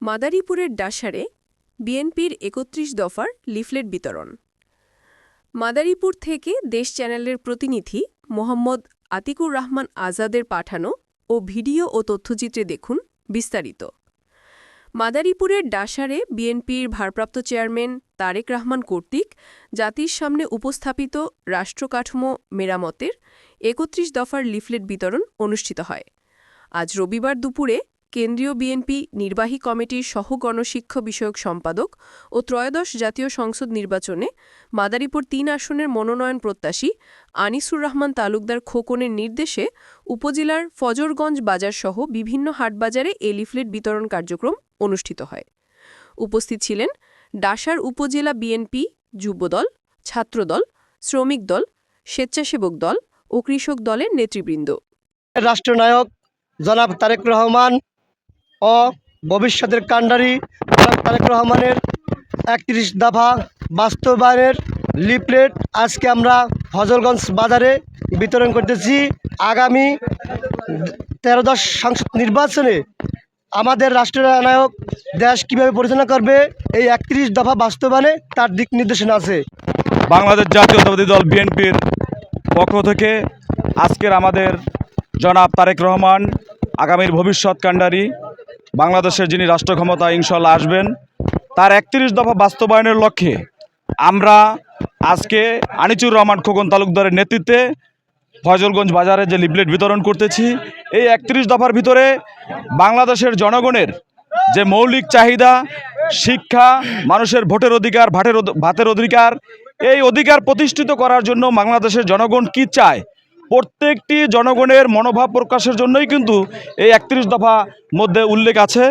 মাদারীপুরের ডাসারে বিএনপির একত্রিশ দফার লিফলেট বিতরণ। মাদারীপুর থেকে দেশ চ্যানেলের প্রতিনিধি মোহাম্মদ আতিকুর রহমান আজাদের পাঠানো ও ভিডিও ও তথ্যচিত্রে দেখুন বিস্তারিত। মাদারীপুরের ডাসারে বিএনপির ভারপ্রাপ্ত চেয়ারম্যান তারেক রহমান কর্তৃক জাতির সামনে উপস্থাপিত রাষ্ট্রকাঠামো মেরামতের একত্রিশ দফার লিফলেট বিতরণ অনুষ্ঠিত হয়। আজ রবিবার দুপুরে কেন্দ্রীয় বিএনপি নির্বাহী কমিটির সহ গণশিক্ষা বিষয়ক সম্পাদক ও ত্রয়োদশ জাতীয় সংসদ নির্বাচনে মাদারীপুর তিন আসনের মনোনয়ন প্রত্যাশী আনিসুর রহমান তালুকদার খোকনের নির্দেশে উপজেলার ফজরগঞ্জ বাজারসহ বিভিন্ন হাটবাজারে এ লিফলেট বিতরণ কার্যক্রম অনুষ্ঠিত হয়। উপস্থিত ছিলেন ডাসার উপজেলা বিএনপি যুবদল, ছাত্রদল, শ্রমিক দল, স্বেচ্ছাসেবক দল ও কৃষক দলের নেতৃবৃন্দ। রাষ্ট্রনায়ক জনাব তারেক রহমান ও ভবিষ্যতের কাণ্ডারি তারেক রহমানের একত্রিশ দফা বাস্তবায়নের লিফলেট আজকে আমরা ফজলগঞ্জ বাজারে বিতরণ করতেছি। আগামী তেরো দশ সংসদ নির্বাচনে আমাদের রাষ্ট্রনায়ক দেশ কীভাবে পরিচালনা করবে, এই একত্রিশ দফা বাস্তবায়নে তার দিক নির্দেশনা আছে। বাংলাদেশ জাতীয়তাবাদী দল বিএনপির পক্ষ থেকে আজকের আমাদের জনাব তারেক রহমান আগামীর ভবিষ্যৎ কাণ্ডারি বাংলাদেশের যিনি রাষ্ট্র ক্ষমতা ইনশাল্লাহ আসবেন, তার একত্রিশ দফা বাস্তবায়নের লক্ষ্যে আমরা আজকে আনিচুর রহমান খোকন তালুকদারের নেতৃত্বে ফয়জলগঞ্জ বাজারে যে লিফলেট বিতরণ করতেছি, এই একত্রিশ দফার ভিতরে বাংলাদেশের জনগণের যে মৌলিক চাহিদা, শিক্ষা, মানুষের ভোটের অধিকার, ভাটের ভাতের অধিকার, এই অধিকার প্রতিষ্ঠিত করার জন্য বাংলাদেশের জনগণ কি চায় প্রত্যেকটি জনগণের মনোভাব প্রকাশের জন্যই কিন্তু এই একত্রিশ দফা মধ্যে উল্লেখ আছে।